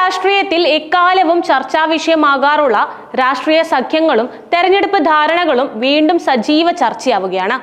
രാഷ്ട്രീയത്തിൽ എക്കാലവും ചർച്ചാ വിഷയമാകാറുള്ള രാഷ്ട്രീയ സഖ്യങ്ങളും തെരഞ്ഞെടുപ്പ് ധാരണകളും വീണ്ടും സജീവ ചർച്ചയാവുകയാണ്.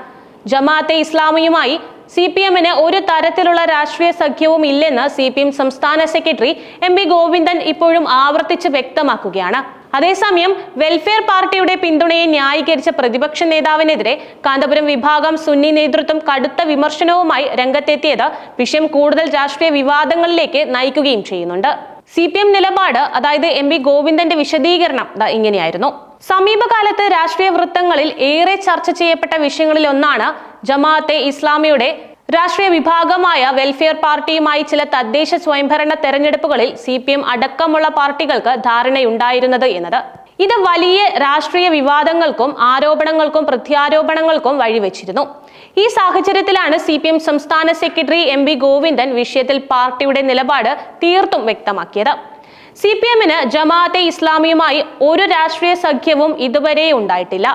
ജമാഅത്തെ ഇസ്ലാമിയുമായി സി പി എമ്മിന് ഒരു തരത്തിലുള്ള രാഷ്ട്രീയ സഖ്യവും ഇല്ലെന്ന് സി പി എം സംസ്ഥാന സെക്രട്ടറി എം പി ഗോവിന്ദൻ ഇപ്പോഴും ആവർത്തിച്ച് വ്യക്തമാക്കുകയാണ്. അതേസമയം വെൽഫെയർ പാർട്ടിയുടെ പിന്തുണയെ ന്യായീകരിച്ച പ്രതിപക്ഷ നേതാവിനെതിരെ കാന്തപുരം വിഭാഗം സുന്നി നേതൃത്വം കടുത്ത വിമർശനവുമായി രംഗത്തെത്തിയത് വിഷയം കൂടുതൽ രാഷ്ട്രീയ വിവാദങ്ങളിലേക്ക് നയിക്കുകയും ചെയ്യുന്നുണ്ട്. സി പി എം നിലപാട് അതായത് എം പി ഗോവിന്ദന്റെ വിശദീകരണം ഇങ്ങനെയായിരുന്നു. സമീപകാലത്ത് രാഷ്ട്രീയ വൃത്തങ്ങളിൽ ഏറെ ചർച്ച ചെയ്യപ്പെട്ട വിഷയങ്ങളിൽ ഒന്നാണ് ജമാഅത്തെ ഇസ്ലാമിയുടെ രാഷ്ട്രീയ വിഭാഗമായ വെൽഫെയർ പാർട്ടിയുമായി ചില തദ്ദേശ സ്വയംഭരണ തെരഞ്ഞെടുപ്പുകളിൽ സി പി എം അടക്കമുള്ള പാർട്ടികൾക്ക് ധാരണയുണ്ടായിരുന്നത് എന്നത്. ഇത് വലിയ രാഷ്ട്രീയ വിവാദങ്ങൾക്കും ആരോപണങ്ങൾക്കും പ്രത്യാരോപണങ്ങൾക്കും വഴിവെച്ചിരുന്നു. ഈ സാഹചര്യത്തിലാണ് സി പി എം സംസ്ഥാന സെക്രട്ടറി എം വി ഗോവിന്ദൻ വിഷയത്തിൽ പാർട്ടിയുടെ നിലപാട് തീർത്തും വ്യക്തമാക്കിയത്. സി പി എമ്മിന് ജമാഅത്തെ ഇസ്ലാമിയുമായി ഒരു രാഷ്ട്രീയ സഖ്യവും ഇതുവരെ ഉണ്ടായിട്ടില്ല.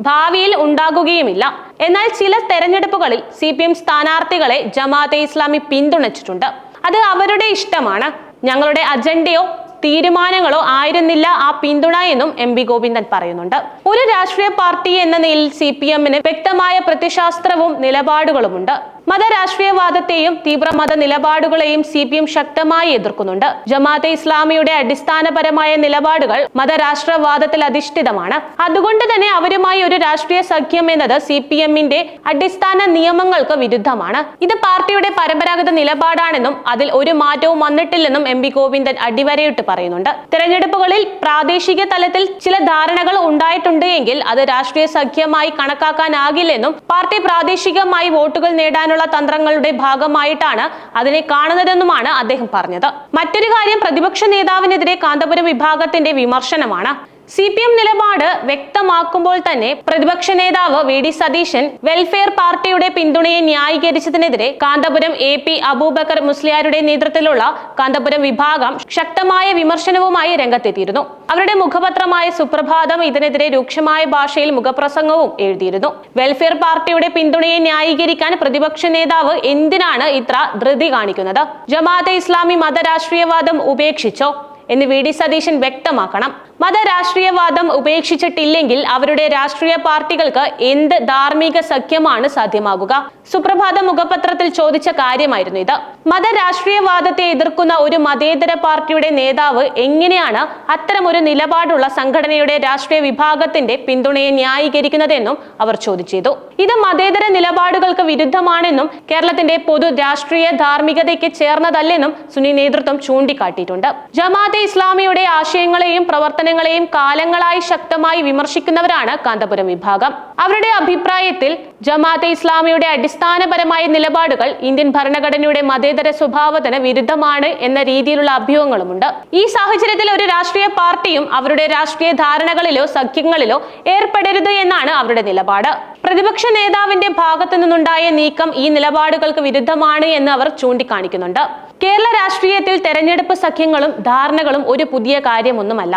ഭാവിയിൽ ഉണ്ടാകുകയുമില്ല. എന്നാൽ ചില തെരഞ്ഞെടുപ്പുകളിൽ സി പി എം സ്ഥാനാർത്ഥികളെ ജമാഅത്തെ ഇസ്ലാമി പിന്തുണച്ചിട്ടുണ്ട്. അത് അവരുടെ ഇഷ്ടമാണ്. ഞങ്ങളുടെ അജണ്ടയോ തീരുമാനങ്ങളോ ആയിരുന്നില്ല ആ പിന്തുണ എന്നും എം പി ഗോവിന്ദൻ പറയുന്നുണ്ട്. ഒരു രാഷ്ട്രീയ പാർട്ടി എന്ന നിലയിൽ സി പി എമ്മിന് വ്യക്തമായ പ്രതിശാസ്ത്രവും നിലപാടുകളുമുണ്ട്. മതരാഷ്ട്രീയവാദത്തെയും തീവ്രമത നിലപാടുകളെയും സി പി എം ശക്തമായി എതിർക്കുന്നുണ്ട്. ജമാഅത്തെ ഇസ്ലാമിയുടെ അടിസ്ഥാനപരമായ നിലപാടുകൾ മതരാഷ്ട്രവാദത്തിൽ അധിഷ്ഠിതമാണ്. അതുകൊണ്ട് തന്നെ അവരുമായി ഒരു രാഷ്ട്രീയ സഖ്യം എന്നത് സി പി എമ്മിന്റെ അടിസ്ഥാന നിയമങ്ങൾക്ക് വിരുദ്ധമാണ്. ഇത് പാർട്ടിയുടെ പരമ്പരാഗത നിലപാടാണെന്നും അതിൽ ഒരു മാറ്റവും വന്നിട്ടില്ലെന്നും എം പി ഗോവിന്ദൻ അടിവരയിട്ട് പറയുന്നുണ്ട്. തെരഞ്ഞെടുപ്പുകളിൽ പ്രാദേശിക തലത്തിൽ ചില ധാരണകൾ ഉണ്ടായിട്ടുണ്ട് എങ്കിൽ അത് രാഷ്ട്രീയ സഖ്യമായി കണക്കാക്കാനാകില്ലെന്നും പാർട്ടി പ്രാദേശികമായി വോട്ടുകൾ നേടാനുള്ള തന്ത്രങ്ങളുടെ ഭാഗമായിട്ടാണ് അതിനെ കാണുന്നതെന്നുമാണ് അദ്ദേഹം പറഞ്ഞത്. മറ്റൊരു കാര്യം പ്രതിപക്ഷ നേതാവിനെതിരെ കാന്തപുരം വിഭാഗത്തിന്റെ വിമർശനമാണ്. സി പി എം നിലപാട് വ്യക്തമാക്കുമ്പോൾ തന്നെ പ്രതിപക്ഷ നേതാവ് വി ഡി സതീശൻ വെൽഫെയർ പാർട്ടിയുടെ പിന്തുണയെ ന്യായീകരിച്ചതിനെതിരെ കാന്തപുരം എ പി അബൂബക്കർ മുസ്ലിയാരുടെ നേതൃത്വത്തിലുള്ള കാന്തപുരം വിഭാഗം ശക്തമായ വിമർശനവുമായി രംഗത്തെത്തിയിരുന്നു. അവരുടെ മുഖപത്രമായ സുപ്രഭാതം ഇതിനെതിരെ രൂക്ഷമായ ഭാഷയിൽ മുഖപ്രസംഗവും എഴുതിയിരുന്നു. വെൽഫെയർ പാർട്ടിയുടെ പിന്തുണയെ ന്യായീകരിക്കാൻ പ്രതിപക്ഷ നേതാവ് എന്തിനാണ് ഇത്ര ധൃതി കാണിക്കുന്നത്? ജമാഅത്തെ ഇസ്ലാമി മതരാഷ്ട്രീയവാദം ഉപേക്ഷിച്ചോ? എന്ന് വി ഡി സതീശൻ വ്യക്തമാക്കണം. മതരാഷ്ട്രീയവാദം ഉപേക്ഷിച്ചിട്ടില്ലെങ്കിൽ അവരുടെ രാഷ്ട്രീയ പാർട്ടികൾക്ക് എന്ത് ധാർമ്മിക സഖ്യമാണ് സാധ്യമാകുക? സുപ്രഭാത മുഖപത്രത്തിൽ ചോദിച്ച കാര്യമായിരുന്നു ഇത്. മതരാഷ്ട്രീയവാദത്തെ എതിർക്കുന്ന ഒരു മതേതര പാർട്ടിയുടെ നേതാവ് എങ്ങനെയാണ് അത്തരമൊരു നിലപാടുള്ള സംഘടനയുടെ രാഷ്ട്രീയ വിഭാഗത്തിന്റെ പിന്തുണയെ ന്യായീകരിക്കുന്നതെന്നും അവർ ചോദിച്ചു ഇത് മതേതര നിലപാടുകൾക്ക് വിരുദ്ധമാണെന്നും കേരളത്തിന്റെ പൊതു രാഷ്ട്രീയ ധാർമ്മികതയ്ക്ക് ചേർന്നതല്ലെന്നും സുനി നേതൃത്വം ചൂണ്ടിക്കാട്ടിയിട്ടുണ്ട്. ജമാഅത്തെ ഇസ്ലാമിയുടെ ആശയങ്ങളെയും പ്രവർത്തനങ്ങളെയും കാലങ്ങളായി ശക്തമായി വിമർശിക്കുന്നവരാണ് കാന്തപുരം വിഭാഗം. അവരുടെ അഭിപ്രായത്തിൽ ജമാഅത്തെ ഇസ്ലാമിയുടെ അടിസ്ഥാനപരമായ നിലപാടുകൾ ഇന്ത്യൻ ഭരണഘടനയുടെ മതേതര സ്വഭാവത്തിന് വിരുദ്ധമാണ് എന്ന രീതിയിലുള്ള അഭ്യൂഹങ്ങളുമുണ്ട്. ഈ സാഹചര്യത്തിൽ ഒരു രാഷ്ട്രീയ പാർട്ടിയും അവരുടെ രാഷ്ട്രീയ ധാരണകളിലോ സഖ്യങ്ങളിലോ ഏർപ്പെടരുത് എന്നാണ് അവരുടെ നിലപാട്. പ്രതിപക്ഷ നേതാവിന്റെ ഭാഗത്തു നിന്നുണ്ടായ നീക്കം ഈ നിലപാടുകൾക്ക് വിരുദ്ധമാണ് എന്ന് അവർ ചൂണ്ടിക്കാണിക്കുന്നുണ്ട്. കേരള രാഷ്ട്രീയത്തിൽ തെരഞ്ഞെടുപ്പ് സഖ്യങ്ങളും ധാരണകളും ഒരു പുതിയ കാര്യമൊന്നുമല്ല.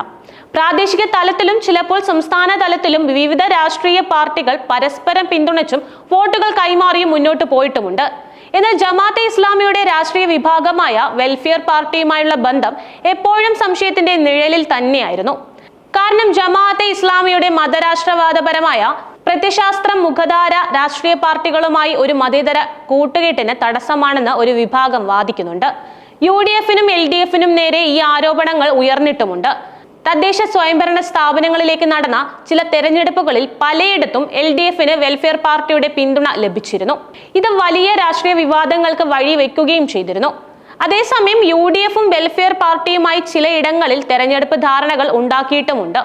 പ്രാദേശിക തലത്തിലും ചിലപ്പോൾ സംസ്ഥാന തലത്തിലും വിവിധ രാഷ്ട്രീയ പാർട്ടികൾ പരസ്പരം പിന്തുണച്ചും വോട്ടുകൾ കൈമാറിയും മുന്നോട്ട് പോയിട്ടുമുണ്ട്. എന്നാൽ ജമാഅത്തെ ഇസ്ലാമിയുടെ രാഷ്ട്രീയ വിഭാഗമായ വെൽഫെയർ പാർട്ടിയുമായുള്ള ബന്ധം എപ്പോഴും സംശയത്തിന്റെ നിഴലിൽ തന്നെയായിരുന്നു. കാരണം ജമാഅത്തെ ഇസ്ലാമിയുടെ മതരാഷ്ട്രവാദപരമായ പ്രത്യശാസ്ത്രം മുഖധാര രാഷ്ട്രീയ പാർട്ടികളുമായി ഒരു മതേതര കൂട്ടുകെട്ടിന് തടസ്സമാണെന്ന് ഒരു വിഭാഗം വാദിക്കുന്നുണ്ട്. യു ഡി എഫിനും എൽ ഡി എഫിനും നേരെ ഈ ആരോപണങ്ങൾ ഉയർന്നിട്ടുമുണ്ട്. തദ്ദേശ സ്വയംഭരണ സ്ഥാപനങ്ങളിലേക്ക് നടന്ന ചില തെരഞ്ഞെടുപ്പുകളിൽ പലയിടത്തും എൽ ഡി എഫിന് വെൽഫെയർ പാർട്ടിയുടെ പിന്തുണ ലഭിച്ചിരുന്നു. ഇത് വലിയ രാഷ്ട്രീയ വിവാദങ്ങൾക്ക് വഴിവെക്കുകയും ചെയ്തിരുന്നു. അതേസമയം യു ഡി എഫും വെൽഫെയർ പാർട്ടിയുമായി ചിലയിടങ്ങളിൽ തെരഞ്ഞെടുപ്പ് ധാരണകൾ ഉണ്ടാക്കിയിട്ടുമുണ്ട്.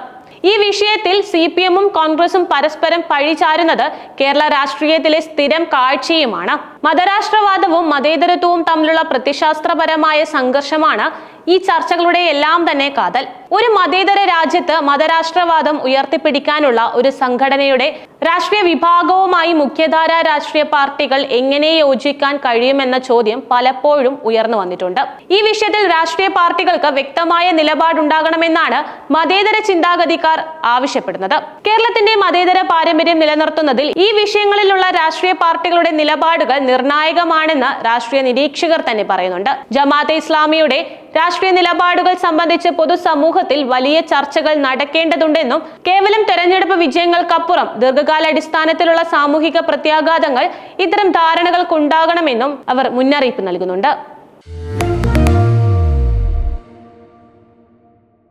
ഈ വിഷയത്തിൽ സി പി എമ്മും കോൺഗ്രസും പരസ്പരം പഴിചാരുന്നത് കേരള രാഷ്ട്രീയത്തിലെ സ്ഥിരം കാഴ്ചയുമാണ്. മതരാഷ്ട്രവാദവും മതേതരത്വവും തമ്മിലുള്ള പ്രതിശാസ്ത്രപരമായ സംഘർഷമാണ് ഈ ചർച്ചകളുടെ എല്ലാം തന്നെ കാതൽ. ഒരു മതേതര രാജ്യത്ത് മതരാഷ്ട്രവാദം ഉയർത്തിപ്പിടിക്കാനുള്ള ഒരു സംഘടനയുടെ രാഷ്ട്രീയ വിഭാഗവുമായി മുഖ്യധാര രാഷ്ട്രീയ പാർട്ടികൾ എങ്ങനെ യോജിക്കാൻ കഴിയുമെന്ന ചോദ്യം പലപ്പോഴും ഉയർന്നു വന്നിട്ടുണ്ട്. ഈ വിഷയത്തിൽ രാഷ്ട്രീയ പാർട്ടികൾക്ക് വ്യക്തമായ നിലപാടുണ്ടാകണമെന്നാണ് മതേതര ചിന്താഗതിക്കാർ ആവശ്യപ്പെടുന്നത്. കേരളത്തിന്റെ മതേതര പാരമ്പര്യം നിലനിർത്തുന്നതിൽ ഈ വിഷയങ്ങളിലുള്ള രാഷ്ട്രീയ പാർട്ടികളുടെ നിലപാടുകൾ നിർണായകമാണെന്ന് രാഷ്ട്രീയ നിരീക്ഷകർ തന്നെ പറയുന്നുണ്ട്. ജമാഅത്തെ ഇസ്ലാമിയുടെ രാഷ്ട്രീയ നിലപാടുകൾ സംബന്ധിച്ച് പൊതുസമൂഹത്തിൽ വലിയ ചർച്ചകൾ നടക്കേണ്ടതുണ്ടെന്നും കേവലം തെരഞ്ഞെടുപ്പ് വിജയങ്ങൾക്കപ്പുറം ദീർഘകാലാടിസ്ഥാനത്തിലുള്ള സാമൂഹിക പ്രത്യാഘാതങ്ങൾ ഇത്തരം ധാരണകൾക്കുണ്ടാകണമെന്നും അവർ മുന്നറിയിപ്പ് നൽകുന്നുണ്ട്.